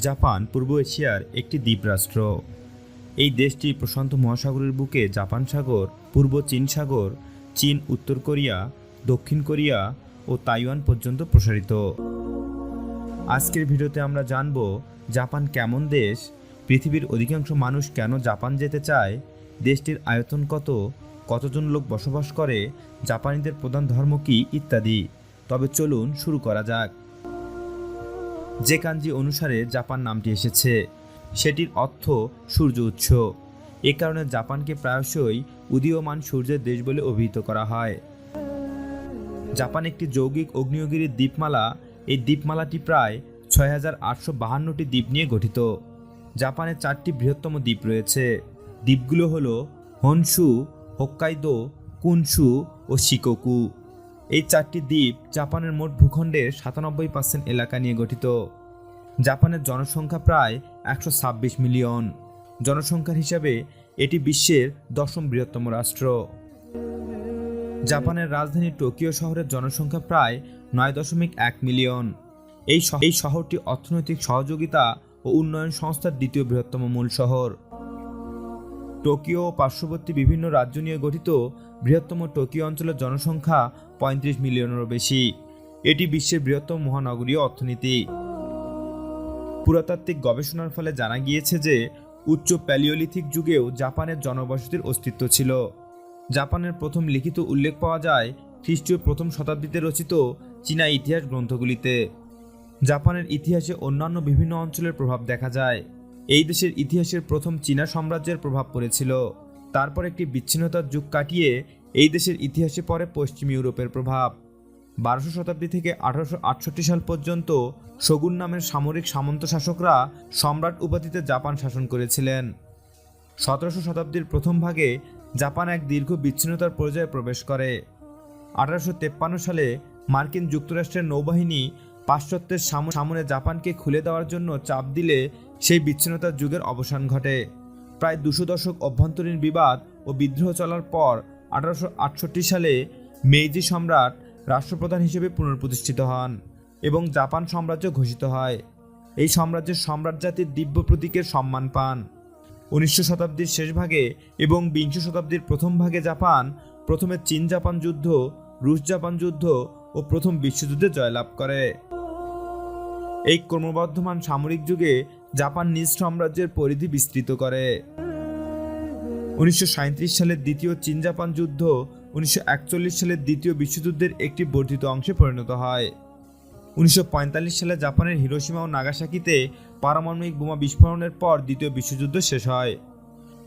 Japan, পূর্ব এশিয়ার একটি দ্বীপরাষ্ট্র। এই দেশটি প্রশান্ত মহাসাগরের বুকে জাপান সাগর, পূর্ব চীন সাগর, চীন, উত্তর কোরিয়া, দক্ষিণ কোরিয়া ও তাইওয়ান পর্যন্ত প্রসারিত। আজকের ভিডিওতে আমরা জানব, জাপান কেমন দেশ, পৃথিবীর অধিকাংশ মানুষ কেন জাপান যেতে চায়, দেশটির আয়তন কত, কতজন লোক বসবাস করে, জাপানিদের প্রধান ধর্ম কী, ইত্যাদি। তবে চলুন শুরু করা যাক। যে কাঞ্জি অনুসারে জাপান নামটি এসেছে। সেটির অর্থ সূর্য উৎস। এ কারণে জাপানকে প্রায়শই উদীয়মান সূর্যের দেশ বলে অভিহিত করা হয়। জাপান একটি যৌগিক অগ্নিয়গিরির দ্বীপমালা। এই দ্বীপমালাটি প্রায় ছয় হাজার আটশো বাহান্নটি দ্বীপ নিয়ে গঠিত। জাপানের চারটি বৃহত্তম দ্বীপ রয়েছে। দ্বীপগুলো হলো হনসু হোক্কাইদো, কুনসু ও শিকোকু। এই চারটি দ্বীপ জাপানের মোট ভূখণ্ডের সাতানব্বই পার্সেন্ট এলাকা নিয়ে গঠিত। জাপানের জনসংখ্যা প্রায় একশো ছাব্বিশ মিলিয়ন। জনসংখ্যার হিসাবে এটি বিশ্বের দশম বৃহত্তম রাষ্ট্র। জাপানের রাজধানী টোকিও শহরের জনসংখ্যা প্রায় নয় দশমিক এক মিলিয়ন। এই এই শহরটি অর্থনৈতিক সহযোগিতা ও উন্নয়ন সংস্থার দ্বিতীয় বৃহত্তম মূল শহর। টোকিও ও পার্শ্ববর্তী বিভিন্ন রাজ্য নিয়ে গঠিত বৃহত্তম টোকিও অঞ্চলের জনসংখ্যা পঁয়ত্রিশ মিলিয়নেরও বেশি। এটি বিশ্বের বৃহত্তম মহানগরীয় অর্থনীতি। পুরাতাত্ত্বিক গবেষণার ফলে জানা গিয়েছে যে, উচ্চ প্যালিওলিথিক যুগেও জাপানের জনবসতির অস্তিত্ব ছিল। জাপানের প্রথম লিখিত উল্লেখ পাওয়া যায় খ্রিস্টীয় প্রথম শতাব্দীতে রচিত চীনা ইতিহাস গ্রন্থগুলিতে। জাপানের ইতিহাসে অন্যান্য বিভিন্ন অঞ্চলের প্রভাব দেখা যায়। এই দেশের ইতিহাসের প্রথম চীনা সাম্রাজ্যের প্রভাব পড়েছিল। তারপর একটি বিচ্ছিন্নতার যুগ কাটিয়ে এই দেশের ইতিহাসে পড়ে পশ্চিম ইউরোপের প্রভাব। বারোশো শতাব্দী থেকে আঠারোশো আটষট্টি সাল পর্যন্ত শগুন নামের সামরিক সামন্ত শাসকরা সম্রাট উপাধিতে জাপান শাসন করেছিলেন। সতেরোশো শতাব্দীর প্রথম ভাগে জাপান এক দীর্ঘ বিচ্ছিন্নতার পর্যায়ে প্রবেশ করে। আঠারোশো সালে মার্কিন যুক্তরাষ্ট্রের নৌবাহিনী পাশ্চাত্যের সাম- সামনে জাপানকে খুলে দেওয়ার জন্য চাপ দিলে সেই বিচ্ছিন্নতার যুগের অবসান ঘটে। প্রায় দুশো দশক অভ্যন্তরীণ বিবাদ ও বিদ্রোহ চলার পর আঠারোশো আটষট্টি সালে মেইজি সম্রাট রাষ্ট্রপ্রধান হিসেবে পুনঃপ্রতিষ্ঠিত হন এবং জাপান সাম্রাজ্য ঘোষিত হয়। এই সাম্রাজ্যের সম্রাট জাতির দিব্য প্রতীকের সম্মান পান। উনিশশো শতাব্দীর শেষ ভাগে এবং বিংশ শতাব্দীর প্রথম ভাগে জাপান প্রথমে চীন জাপান যুদ্ধ রুশ জাপান যুদ্ধ ও প্রথম বিশ্বযুদ্ধে জয়লাভ করে। এই ক্রমবর্ধমান সামরিক যুগে জাপান নিজ সাম্রাজ্যের পরিধি বিস্তৃত করে। উনিশশো সালের দ্বিতীয় চীন জাপান যুদ্ধ উনিশশো একচল্লিশ সালের দ্বিতীয় বিশ্বযুদ্ধের একটি বর্ধিত অংশে পরিণত হয়। উনিশশো পঁয়তাল্লিশ সালে জাপানের হিরোসীমা ও নাগাসাকিতে পারমাণবিক বোমা বিস্ফোরণের পর দ্বিতীয় বিশ্বযুদ্ধ শেষ হয়।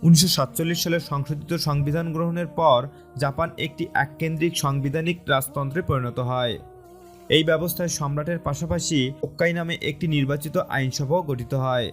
উনিশশো সালে সংশোধিত সংবিধান গ্রহণের পর জাপান একটি এককেন্দ্রিক সাংবিধানিক রাজতন্ত্রে পরিণত হয়। এই ব্যবস্থায় সম্রাটের পাশাপাশি ওক্কাই নামে একটি নির্বাচিত আইনসভাও গঠিত হয়।